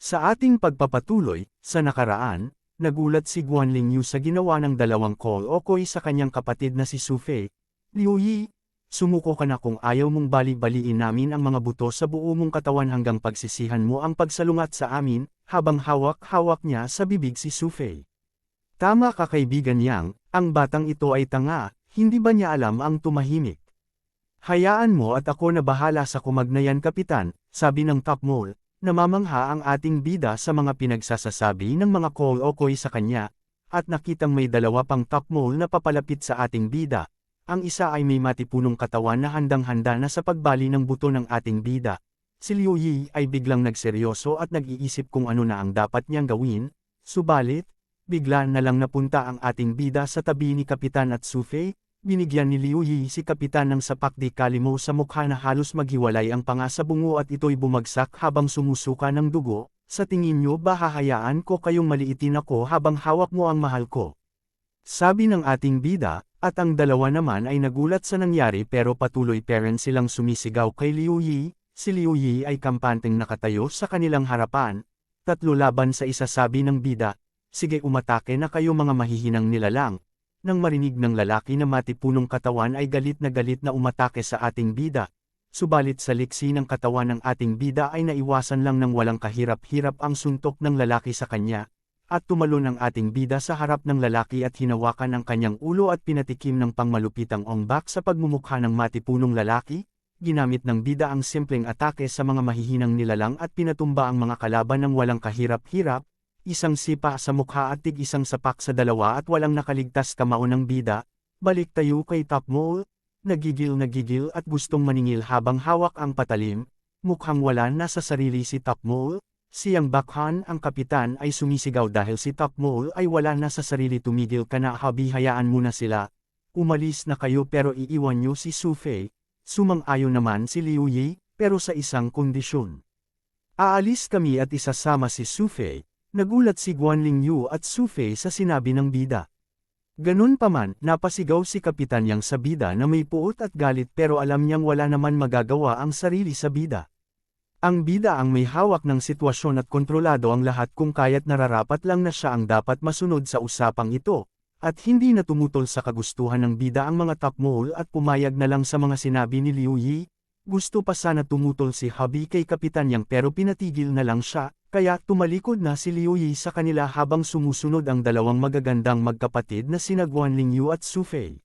Sa ating pagpapatuloy, sa nakaraan, nagulat si Guanling Yu sa ginawa ng dalawang call o koy sa kanyang kapatid na si Su Fei. Liu Yi, sumuko ka na kung ayaw mong bali-baliin namin ang mga buto sa buo mong katawan hanggang pagsisihan mo ang pagsalungat sa amin, habang hawak-hawak niya sa bibig si Su Fei. Tama ka kaibigan Yang, ang batang ito ay tanga, hindi ba niya alam ang tumahimik? Hayaan mo at ako na bahala sa kumagnayan kapitan, sabi ng top mole, namamangha ang ating bida sa mga pinagsasasabi ng mga koy sa kanya, at nakitang may dalawa pang top mole na papalapit sa ating bida. Ang isa ay may matipunong katawan na handang-handa na sa pagbali ng buto ng ating bida. Si Liu Yi ay biglang nagseryoso at nag-iisip kung ano na ang dapat niyang gawin, subalit, bigla na lang napunta ang ating bida sa tabi ni Kapitan at Sufei, Binigyan ni Liu Yi si kapitan ng sapak di kalimo sa mukha na halos maghiwalay ang panga sa bungo at ito'y bumagsak habang sumusuka ng dugo, sa tingin nyo ba hahayaan ko kayong maliitin ako habang hawak mo ang mahal ko? Sabi ng ating bida, at ang dalawa naman ay nagulat sa nangyari pero patuloy parent silang sumisigaw kay Liu Yi, si Liu Yi ay kampanteng nakatayo sa kanilang harapan, tatlo laban sa isa sabi ng bida, sige umatake na kayo mga mahihinang nilalang, nang marinig ng lalaki na matipunong katawan ay galit na galit na umatake sa ating bida. Subalit sa liksi ng katawan ng ating bida ay naiwasan lang ng walang kahirap-hirap ang suntok ng lalaki sa kanya, at tumalon ang ating bida sa harap ng lalaki at hinawakan ang kanyang ulo at pinatikim ng pangmalupitang ongbak sa pagmumukha ng matipunong lalaki, ginamit ng bida ang simpleng atake sa mga mahihinang nilalang at pinatumba ang mga kalaban ng walang kahirap-hirap, isang sipa sa mukha at tig isang sapak sa dalawa at walang nakaligtas kamao ng bida, balik tayo kay Top Mole, nagigil nagigil at gustong maningil habang hawak ang patalim, mukhang wala na sa sarili si Top Mole, siyang Bakhan ang kapitan ay sumisigaw dahil si Top Mole ay wala na sa sarili. Tumigil ka na habi hayaan muna sila, umalis na kayo pero iiwan nyo si Su Fei, sumang-ayon naman si Liu Yi, pero sa isang kondisyon. Aalis kami at isasama si Su Fei, Nagulat si Guanling Yu at Su Fei sa sinabi ng bida. Ganun pa man, napasigaw si Kapitan Yang sa bida na may puot at galit pero alam niyang wala naman magagawa ang sarili sa bida. Ang bida ang may hawak ng sitwasyon at kontrolado ang lahat kung kaya't nararapat lang na siya ang dapat masunod sa usapang ito, at hindi na tumutol sa kagustuhan ng bida ang mga mole at pumayag na lang sa mga sinabi ni Liu Yi, gusto pa sana tumutol si Hubby kay Kapitan Yang pero pinatigil na lang siya, kaya tumalikod na si Liu Yi sa kanila habang sumusunod ang dalawang magagandang magkapatid na sina Guanling Yu at Su Fei.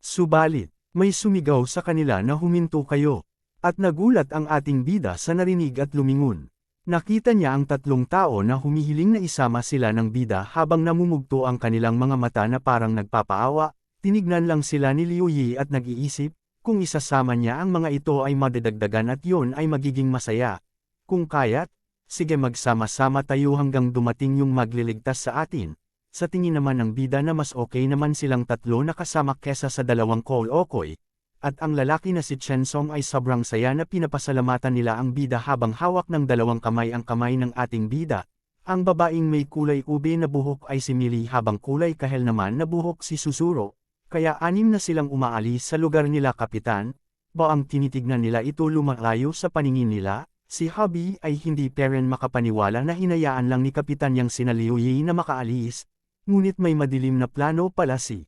Subalit, may sumigaw sa kanila na huminto kayo. At nagulat ang ating bida sa narinig at lumingon. Nakita niya ang tatlong tao na humihiling na isama sila ng bida habang namumugto ang kanilang mga mata na parang nagpapaawa, tinignan lang sila ni Liu Yi at nag-iisip, kung isasama niya ang mga ito ay madadagdagan at yon ay magiging masaya. Kung kaya't, sige magsama-sama tayo hanggang dumating yung magliligtas sa atin. Sa tingin naman ng bida na mas okay naman silang tatlo na kasama kesa sa dalawang Cole Okoy. At ang lalaki na si Chen Song ay sobrang saya na pinapasalamatan nila ang bida habang hawak ng dalawang kamay ang kamay ng ating bida. Ang babaeng may kulay ube na buhok ay si Millie habang kulay kahel naman na buhok si Susuro. Kaya anim na silang umaalis sa lugar nila kapitan, ba ang tinitignan nila ito lumalayo sa paningin nila, Si Hubby ay hindi pa rin makapaniwala na hinayaan lang ni Kapitan Yang sinaliuyi na makaalis, ngunit may madilim na plano pala si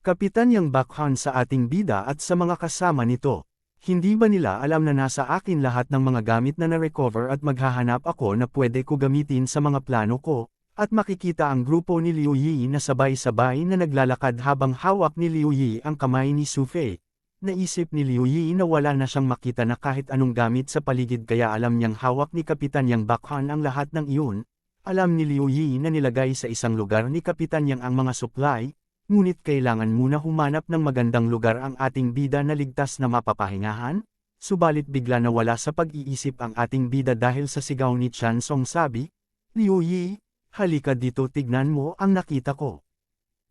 Kapitan Yang Bakhan sa ating bida at sa mga kasama nito. Hindi ba nila alam na nasa akin lahat ng mga gamit na na-recover at maghahanap ako na pwede ko gamitin sa mga plano ko, at makikita ang grupo ni Liu Yi na sabay-sabay na naglalakad habang hawak ni Liu Yi ang kamay ni Su Fei. Naisip ni Liu Yi na wala na siyang makita na kahit anong gamit sa paligid kaya alam niyang hawak ni Kapitan Yang Bakhan ang lahat ng iyon. Alam ni Liu Yi na nilagay sa isang lugar ni Kapitan Yang ang mga supply, ngunit kailangan muna humanap ng magandang lugar ang ating bida na ligtas na mapapahingahan. Subalit bigla na wala sa pag-iisip ang ating bida dahil sa sigaw ni Chan Song sabi, Liu Yi, halika dito tignan mo ang nakita ko.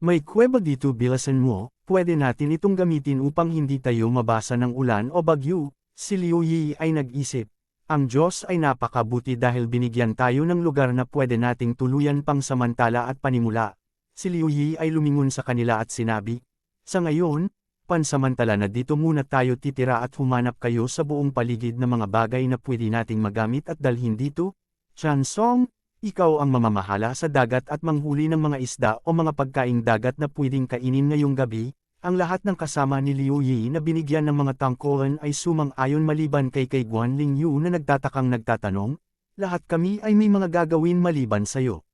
May kuweba dito bilasan mo, pwede natin itong gamitin upang hindi tayo mabasa ng ulan o bagyo. Si Liu Yi ay nag-isip. Ang Diyos ay napakabuti dahil binigyan tayo ng lugar na pwede nating tuluyan pang samantala at panimula. Si Liu Yi ay lumingon sa kanila at sinabi, Sa ngayon, pansamantala na dito muna tayo titira at humanap kayo sa buong paligid ng mga bagay na pwede nating magamit at dalhin dito, Chansong, ikaw ang mamamahala sa dagat at manghuli ng mga isda o mga pagkaing dagat na pwedeng kainin ngayong gabi, ang lahat ng kasama ni Liu Yi na binigyan ng mga tangkolan ay sumang-ayon maliban kay kay Guan Ling Yu na nagtatakang nagtatanong, lahat kami ay may mga gagawin maliban sayo.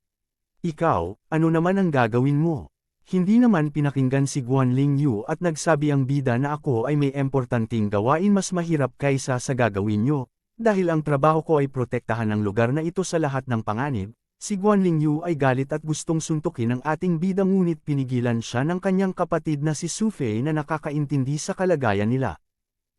Ikaw, ano naman ang gagawin mo? Hindi naman pinakinggan si Guan Ling Yu at nagsabi ang bida na ako ay may importanteng gawain mas mahirap kaysa sa gagawin nyo, dahil ang trabaho ko ay protektahan ang lugar na ito sa lahat ng panganib, si Guan Lingyu ay galit at gustong suntukin ang ating bida ngunit pinigilan siya ng kanyang kapatid na si Sufei na nakakaintindi sa kalagayan nila.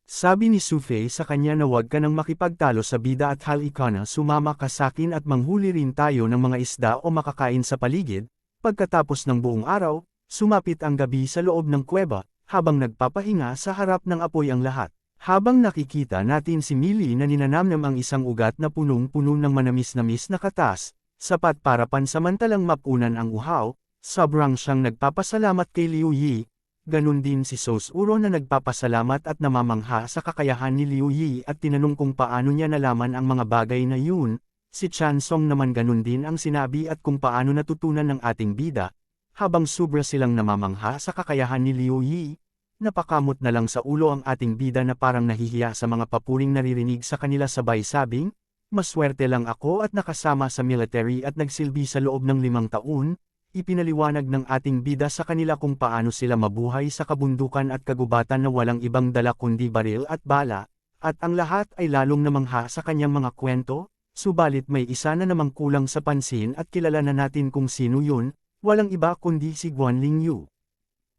Sabi ni Sufei sa kanya na huwag ka nang makipagtalo sa bida at hal ika na sumama ka sakin at manghuli rin tayo ng mga isda o makakain sa paligid, pagkatapos ng buong araw, sumapit ang gabi sa loob ng kuweba, habang nagpapahinga sa harap ng apoy ang lahat. Habang nakikita natin si Millie na ninanamnam ang isang ugat na punong-puno ng manamis-namis na katas, sapat para pansamantalang mapunan ang uhaw, sobrang siyang nagpapasalamat kay Liu Yi, ganun din si Sos Uro na nagpapasalamat at namamangha sa kakayahan ni Liu Yi at tinanong kung paano niya nalaman ang mga bagay na yun, si Chan Song naman ganun din ang sinabi at kung paano natutunan ng ating bida, habang sobra silang namamangha sa kakayahan ni Liu Yi, Napakamot na lang sa ulo ang ating bida na parang nahihiya sa mga papuring naririnig sa kanila sabay sabing, Maswerte lang ako at nakasama sa military at nagsilbi sa loob ng limang taon, ipinaliwanag ng ating bida sa kanila kung paano sila mabuhay sa kabundukan at kagubatan na walang ibang dala kundi baril at bala, at ang lahat ay lalong namangha sa kanyang mga kwento, subalit may isa na namang kulang sa pansin at kilala na natin kung sino yun, walang iba kundi si Guan Yu.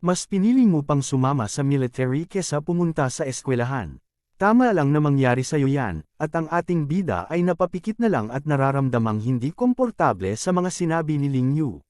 Mas pinili mo pang sumama sa military kesa pumunta sa eskwelahan. Tama lang na mangyari sa'yo yan, at ang ating bida ay napapikit na lang at nararamdamang hindi komportable sa mga sinabi ni Ling Yu.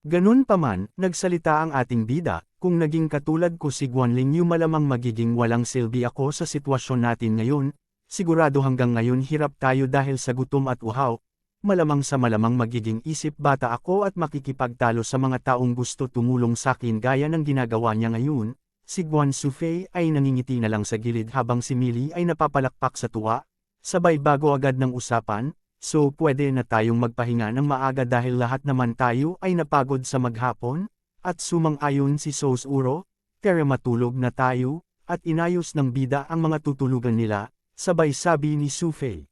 Ganun pa man, nagsalita ang ating bida, kung naging katulad ko si Guan Ling Yu malamang magiging walang silbi ako sa sitwasyon natin ngayon, sigurado hanggang ngayon hirap tayo dahil sa gutom at uhaw, malamang sa malamang magiging isip bata ako at makikipagtalo sa mga taong gusto tumulong sa akin gaya ng ginagawa niya ngayon, si Guan Sufei ay nangingiti na lang sa gilid habang si Millie ay napapalakpak sa tuwa, sabay bago agad ng usapan, so pwede na tayong magpahinga ng maaga dahil lahat naman tayo ay napagod sa maghapon, at sumang-ayon si Sos Uro, kaya matulog na tayo, at inayos ng bida ang mga tutulugan nila, sabay sabi ni Sufei.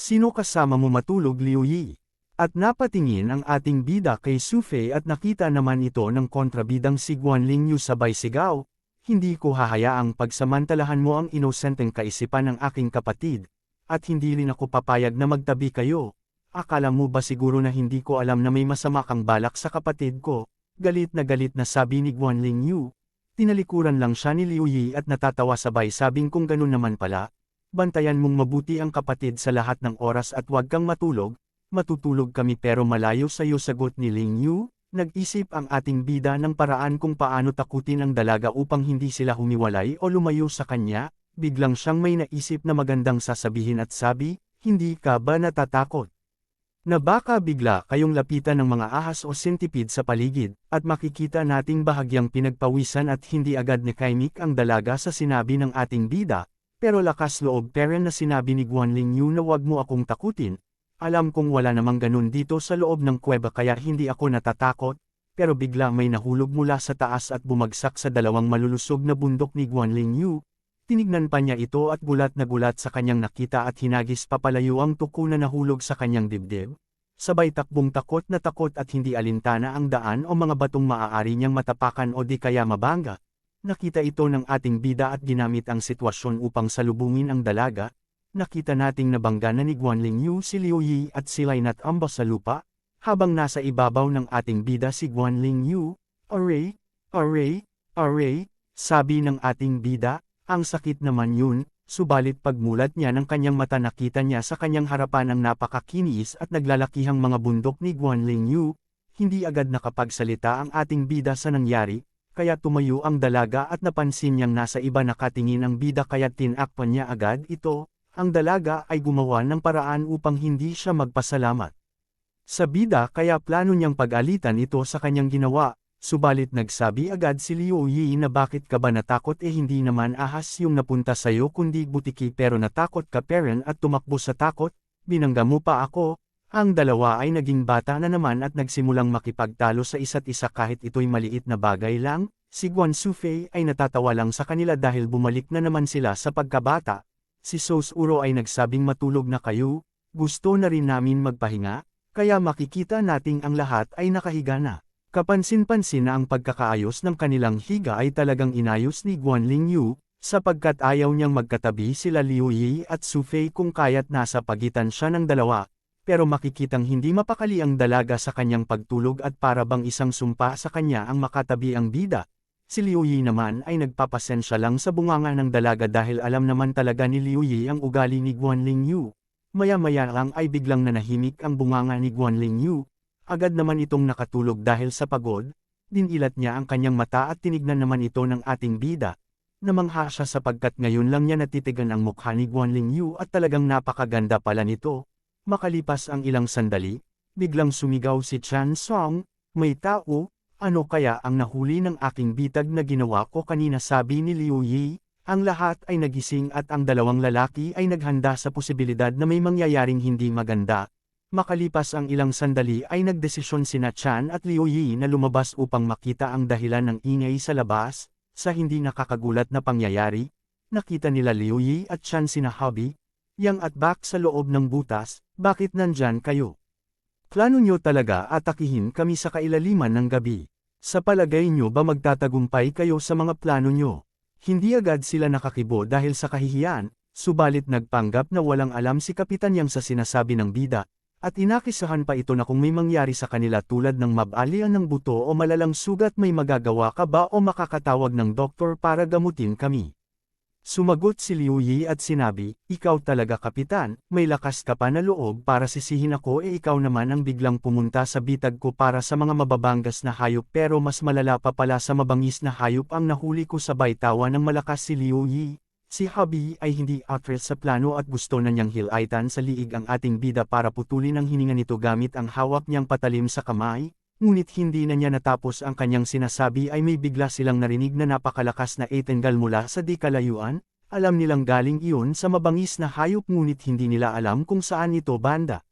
Sino kasama mo matulog Liu Yi? At napatingin ang ating bida kay Sufei at nakita naman ito ng kontrabidang si Guan Lingyu sabay sigaw, hindi ko hahayaang pagsamantalahan mo ang inosenteng kaisipan ng aking kapatid, at hindi rin ako papayag na magtabi kayo. Akala mo ba siguro na hindi ko alam na may masama kang balak sa kapatid ko? Galit na galit na sabi ni Guan Lingyu. Tinalikuran lang siya ni Liu Yi at natatawa sabay sabing kung ganun naman pala, Bantayan mong mabuti ang kapatid sa lahat ng oras at huwag kang matulog, matutulog kami pero malayo sa iyo sagot ni Ling Yu, nag-isip ang ating bida ng paraan kung paano takutin ang dalaga upang hindi sila humiwalay o lumayo sa kanya, biglang siyang may naisip na magandang sasabihin at sabi, hindi ka ba natatakot? Na baka bigla kayong lapitan ng mga ahas o sentipede sa paligid, at makikita nating bahagyang pinagpawisan at hindi agad ni Kaimik ang dalaga sa sinabi ng ating bida, pero lakas loob pera na sinabi ni Guan Yu na wag mo akong takutin, alam kong wala namang ganun dito sa loob ng kuweba kaya hindi ako natatakot, pero bigla may nahulog mula sa taas at bumagsak sa dalawang malulusog na bundok ni Guan Yu. Tinignan pa niya ito at gulat na gulat sa kanyang nakita at hinagis papalayo ang tuko na nahulog sa kanyang dibdib. Sabay takbong takot na takot at hindi alintana ang daan o mga batong maaari niyang matapakan o di kaya mabangga. Nakita ito ng ating bida at ginamit ang sitwasyon upang salubungin ang dalaga, nakita nating nabangga na ni Guan Yu si Liu Yi at sila'y natamba sa lupa, habang nasa ibabaw ng ating bida si Guan Yu, Aray, aray, aray, sabi ng ating bida, ang sakit naman yun, subalit pagmulat niya ng kanyang mata nakita niya sa kanyang harapan ang napakakinis at naglalakihang mga bundok ni Guan Yu, hindi agad nakapagsalita ang ating bida sa nangyari, kaya tumayo ang dalaga at napansin niyang nasa iba nakatingin ang bida kaya tinakpan niya agad ito, ang dalaga ay gumawa ng paraan upang hindi siya magpasalamat. Sa bida kaya plano niyang pag-alitan ito sa kanyang ginawa, subalit nagsabi agad si Liu Yi na bakit ka ba natakot eh hindi naman ahas yung napunta sa'yo kundi butiki pero natakot ka peren at tumakbo sa takot, binangga mo pa ako, ang dalawa ay naging bata na naman at nagsimulang makipagtalo sa isa't isa kahit ito'y maliit na bagay lang, si Guan Sufei ay natatawa lang sa kanila dahil bumalik na naman sila sa pagkabata. Si Sos Uro ay nagsabing matulog na kayo, gusto na rin namin magpahinga, kaya makikita nating ang lahat ay nakahiga na. Kapansin-pansin na ang pagkakaayos ng kanilang higa ay talagang inayos ni Guan Lingyu, sapagkat ayaw niyang magkatabi sila Liu Yi at Su Fei kung kaya't nasa pagitan siya ng dalawa, pero makikitang hindi mapakali ang dalaga sa kanyang pagtulog at para bang isang sumpa sa kanya ang makatabi ang bida. Si Liu Yi naman ay nagpapasensya lang sa bunganga ng dalaga dahil alam naman talaga ni Liu Yi ang ugali ni Guan Lingyu. Maya-maya lang ay biglang nanahimik ang bunganga ni Guan Lingyu, agad naman itong nakatulog dahil sa pagod, dinilat niya ang kanyang mata at tinignan naman ito ng ating bida. Namangha siya sapagkat ngayon lang niya natitigan ang mukha ni Guan Lingyu at talagang napakaganda pala nito. Makalipas ang ilang sandali, biglang sumigaw si Chan Song, may tao, ano kaya ang nahuli ng aking bitag na ginawa ko kanina sabi ni Liu Yi, ang lahat ay nagising at ang dalawang lalaki ay naghanda sa posibilidad na may mangyayaring hindi maganda. Makalipas ang ilang sandali ay nagdesisyon sina Chan at Liu Yi na lumabas upang makita ang dahilan ng ingay sa labas, sa hindi nakakagulat na pangyayari. Nakita nila Liu Yi at Chan sina Hobby, Yang at Bak sa loob ng butas, bakit nandyan kayo? Plano nyo talaga atakihin kami sa kailaliman ng gabi. Sa palagay nyo ba magtatagumpay kayo sa mga plano nyo? Hindi agad sila nakakibo dahil sa kahihiyan, subalit nagpanggap na walang alam si Kapitan Yang sa sinasabi ng bida, at inakisahan pa ito na kung may mangyari sa kanila tulad ng mabalian ng buto o malalang sugat may magagawa ka ba o makakatawag ng doktor para gamutin kami. Sumagot si Liu Yi at sinabi, ikaw talaga kapitan, may lakas ka pa na loob para sisihin ako e ikaw naman ang biglang pumunta sa bitag ko para sa mga mababangas na hayop. Pero mas malala pa pala sa mabangis na hayop ang nahuli ko sa baytawa ng malakas si Liu Yi. Si Hubby ay hindi actress sa plano at gusto na niyang hilaitan sa liig ang ating bida para putulin ang hininga nito gamit ang hawak niyang patalim sa kamay, ngunit hindi na niya natapos ang kanyang sinasabi ay may bigla silang narinig na napakalakas na etengal mula sa di kalayuan, alam nilang galing iyon sa mabangis na hayop ngunit hindi nila alam kung saan ito banda.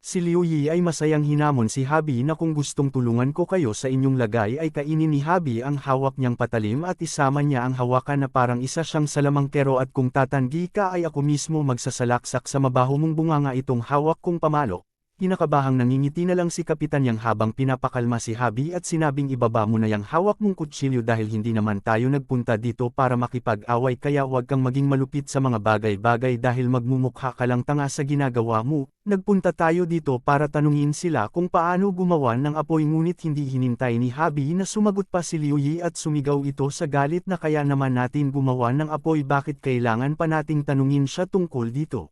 Si Liu Yi ay masayang hinamon si Habi na kung gustong tulungan ko kayo sa inyong lagay ay kainin ni Habi ang hawak niyang patalim at isama niya ang hawakan na parang isa siyang salamangkero at kung tatanggi ka ay ako mismo magsasalaksak sa mabaho mong bunganga itong hawak kong pamalo. Kinakabahang nangingiti na lang si Kapitan Yang habang pinapakalma si Habi at sinabing ibaba mo na yang hawak mong kutsilyo dahil hindi naman tayo nagpunta dito para makipag-away kaya huwag kang maging malupit sa mga bagay-bagay dahil magmumukha ka lang tanga sa ginagawa mo. Nagpunta tayo dito para tanungin sila kung paano gumawa ng apoy ngunit hindi hinintay ni Habi na sumagot pa si Liu Yi at sumigaw ito sa galit na kaya naman natin gumawa ng apoy bakit kailangan pa nating tanungin siya tungkol dito.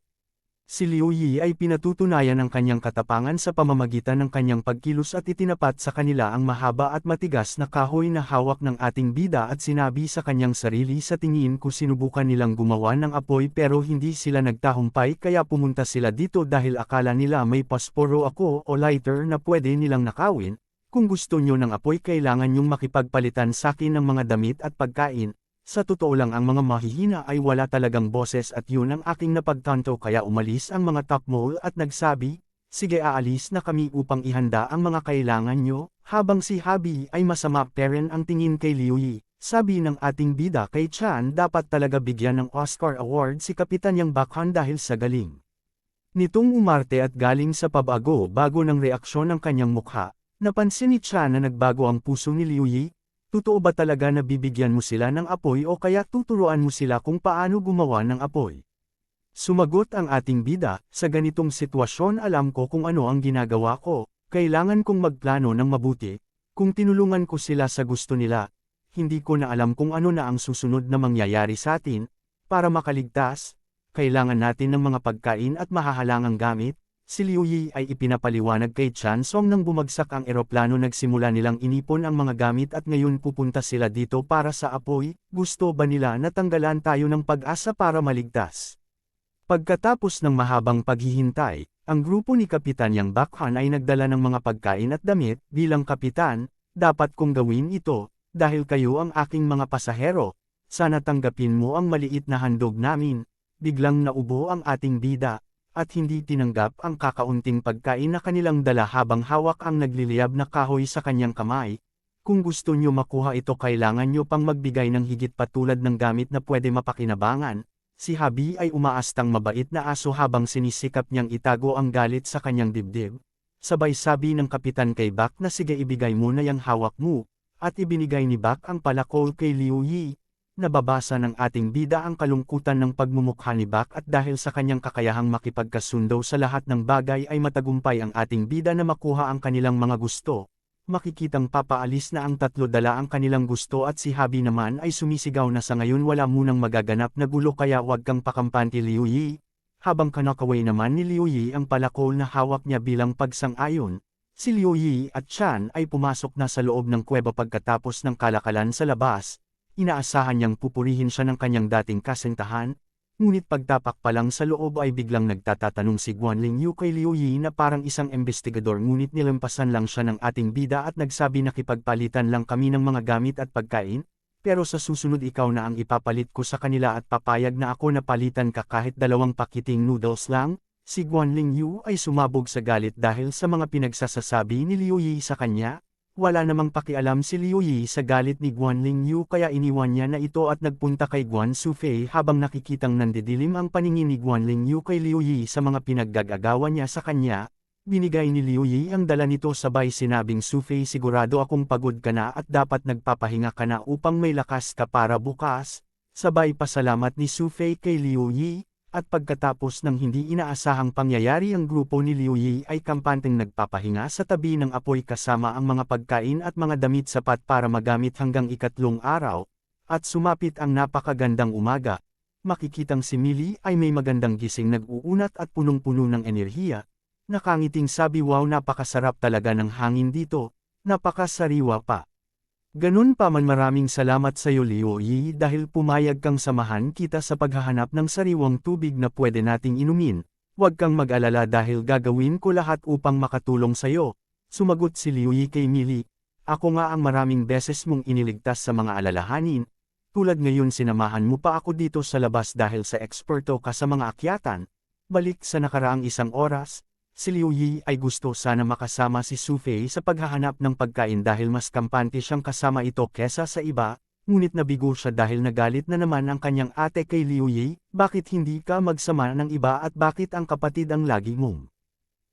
Si Liu Yi ay pinatutunayan ang kanyang katapangan sa pamamagitan ng kanyang pagkilos at itinapat sa kanila ang mahaba at matigas na kahoy na hawak ng ating bida at sinabi sa kanyang sarili sa tingin ko sinubukan nilang gumawa ng apoy pero hindi sila nagtahumpay kaya pumunta sila dito dahil akala nila may pasporo ako o lighter na pwede nilang nakawin, kung gusto nyo ng apoy kailangan nyong makipagpalitan sa akin ng mga damit at pagkain, sa totoo lang ang mga mahihina ay wala talagang boses at yun ang aking napagtanto kaya umalis ang mga top mole at nagsabi, sige aalis na kami upang ihanda ang mga kailangan nyo, habang si Habi ay masama peren ang tingin kay Liu Yi. Sabi ng ating bida kay Chan dapat talaga bigyan ng Oscar Award si Kapitan Yang Bakhan dahil sa galing. Nitong umarte at galing sa pabago bago ng reaksyon ng kanyang mukha, napansin ni Chan na nagbago ang puso ni Liu Yi, Totoo ba talaga na bibigyan mo sila ng apoy o kaya tuturuan mo sila kung paano gumawa ng apoy? Sumagot ang ating bida, sa ganitong sitwasyon alam ko kung ano ang ginagawa ko, kailangan kong magplano ng mabuti, kung tinulungan ko sila sa gusto nila, hindi ko na alam kung ano na ang susunod na mangyayari sa atin, para makaligtas, kailangan natin ng mga pagkain at mahahalangang gamit, Si Liu Yi ay ipinapaliwanag kay Chan Song nang bumagsak ang eroplano. Nagsimula nilang inipon ang mga gamit at ngayon pupunta sila dito para sa apoy, gusto ba nila na tanggalan tayo ng pag-asa para maligtas? Pagkatapos ng mahabang paghihintay, ang grupo ni Kapitan Yang Bakhan ay nagdala ng mga pagkain at damit, bilang kapitan, dapat kong gawin ito, dahil kayo ang aking mga pasahero, sana tanggapin mo ang maliit na handog namin, biglang naubo ang ating bida, at hindi tinanggap ang kakaunting pagkain na kanilang dala habang hawak ang nagliliyab na kahoy sa kanyang kamay. Kung gusto nyo makuha ito kailangan nyo pang magbigay ng higit patulad ng gamit na pwede mapakinabangan. Si Habi ay umaastang mabait na aso habang sinisikap niyang itago ang galit sa kanyang dibdib. Sabay sabi ng kapitan kay Bak na sige ibigay mo na yung hawak mo, at ibinigay ni Bak ang palakol kay Liu Yi. Nababasa ng ating bida ang kalungkutan ng pagmumukha ni Bak at dahil sa kanyang kakayahang makipagkasundo sa lahat ng bagay ay matagumpay ang ating bida na makuha ang kanilang mga gusto. Makikitang papaalis na ang tatlo dala ang kanilang gusto at si Habi naman ay sumisigaw na sa ngayon wala munang magaganap na gulo kaya wag kang pakampante Liu Yi. Habang kanakaway naman ni Liu Yi ang palakol na hawak niya bilang pagsang-ayon, si Liu Yi at Chan ay pumasok na sa loob ng kuweba pagkatapos ng kalakalan sa labas. Inaasahan niyang pupurihin siya ng kanyang dating kasintahan, Ngunit pagtapak pa lang sa loob ay biglang nagtatatanong si Guanling Yu kay Liu Yi na parang isang investigador ngunit nilampasan lang siya ng ating bida at nagsabi na kipagpalitan lang kami ng mga gamit at pagkain, pero sa susunod ikaw na ang ipapalit ko sa kanila at papayag na ako na palitan ka kahit dalawang pakiting noodles lang, si Guanling Yu ay sumabog sa galit dahil sa mga pinagsasasabi ni Liu Yi sa kanya, wala namang pakialam si Liu Yi sa galit ni Guanling Yu kaya iniwan niya na ito at nagpunta kay Guan Sufei habang nakikitang nandidilim ang paningin ni Guanling Yu kay Liu Yi sa mga pinaggagagawa niya sa kanya. Binigay ni Liu Yi ang dala nito sabay sinabing Sufei sigurado akong pagod ka na at dapat nagpapahinga ka na upang may lakas ka para bukas. Sabay pasalamat ni Sufei kay Liu Yi, at pagkatapos ng hindi inaasahang pangyayari ang grupo ni Liu Yi ay kampanteng nagpapahinga sa tabi ng apoy kasama ang mga pagkain at mga damit sapat para magamit hanggang ikatlong araw, at sumapit ang napakagandang umaga. Makikitang si Mili ay may magandang gising nag-uunat at punong-puno ng enerhiya. Nakangiting sabi wow napakasarap talaga ng hangin dito, napakasariwa pa. Ganun pa man maraming salamat sa iyo Liu Yi dahil pumayag kang samahan kita sa paghahanap ng sariwang tubig na pwede nating inumin. Huwag kang mag-alala dahil gagawin ko lahat upang makatulong sa iyo. Sumagot si Liu Yi kay Mili. Ako nga ang maraming beses mong iniligtas sa mga alalahanin. Tulad ngayon sinamahan mo pa ako dito sa labas dahil sa eksperto ka sa mga akyatan. Balik sa nakaraang isang oras, Si Liu Yi ay gusto sana makasama si Su Fei sa paghahanap ng pagkain dahil mas kampante siyang kasama ito kesa sa iba, ngunit nabigo siya dahil nagalit na naman ang kanyang ate kay Liu Yi, bakit hindi ka magsama ng iba at bakit ang kapatid ang lagi mong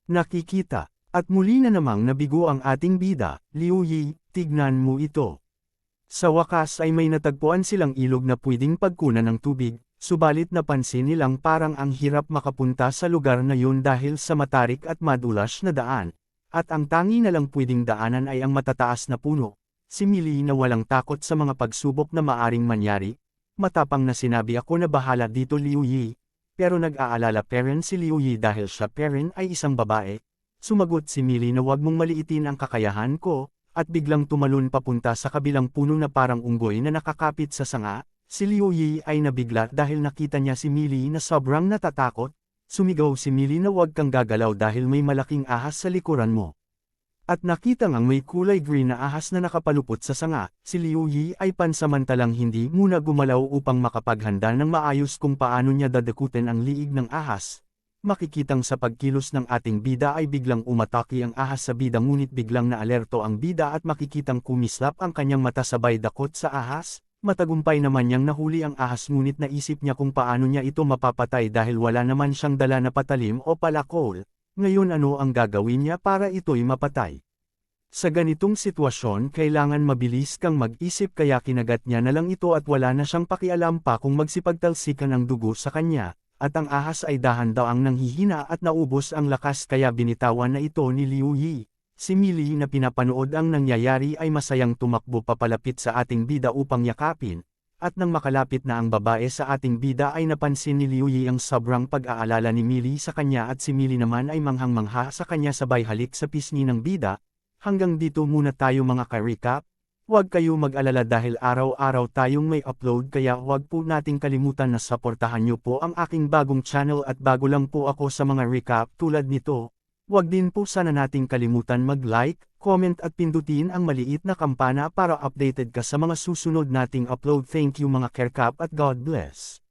nakikita. At muli na namang nabigo ang ating bida, Liu Yi, tignan mo ito. Sa wakas ay may natagpuan silang ilog na pwedeng pagkunan ng tubig, Subalit napansin nilang parang ang hirap makapunta sa lugar na yun dahil sa matarik at madulas na daan, at ang tangi na lang pwedeng daanan ay ang matataas na puno. Si Millie na walang takot sa mga pagsubok na maaring manyari, matapang na sinabi ako na bahala dito Liu Yi, pero nag-aalala parent si Liu Yi dahil siya parent ay isang babae. Sumagot si Millie na wag mong maliitin ang kakayahan ko, at biglang tumalon papunta sa kabilang puno na parang unggoy na nakakapit sa sanga, Si Liu Yi ay nabigla dahil nakita niya si Millie na sobrang natatakot, sumigaw si Millie na huwag kang gagalaw dahil may malaking ahas sa likuran mo. At nakita ngang may kulay green na ahas na nakapalupot sa sanga, si Liu Yi ay pansamantalang hindi muna gumalaw upang makapaghanda ng maayos kung paano niya dadakutin ang liig ng ahas. Makikitang sa pagkilos ng ating bida ay biglang umataki ang ahas sa bida ngunit biglang na alerto ang bida at makikitang kumislap ang kanyang mata sabay dakot sa ahas, Matagumpay naman niyang nahuli ang ahas ngunit naisip niya kung paano niya ito mapapatay dahil wala naman siyang dala na patalim o palakol, ngayon ano ang gagawin niya para ito'y mapatay. Sa ganitong sitwasyon kailangan mabilis kang mag-isip kaya kinagat niya na lang ito at wala na siyang pakialam pa kung magsipagtalsikan ang dugo sa kanya, at ang ahas ay dahan-daang nanghihina at naubos ang lakas kaya binitawan na ito ni Liu Yi. Si Millie na pinapanood ang nangyayari ay masayang tumakbo papalapit sa ating bida upang yakapin, at nang makalapit na ang babae sa ating bida ay napansin ni Liu Yi ang sobrang pag-aalala ni Millie sa kanya at si Millie naman ay manghang-mangha sa kanya sabay halik sa pisngi ng bida. Hanggang dito muna tayo mga ka-recap, Huwag kayo mag-alala dahil araw-araw tayong may upload kaya huwag po nating kalimutan na saportahan nyo po ang aking bagong channel at bago lang po ako sa mga recap tulad nito, Huwag din po sana nating kalimutan mag-like, comment at pindutin ang maliit na kampana para updated ka sa mga susunod nating upload. Thank you mga Kerkap at God bless.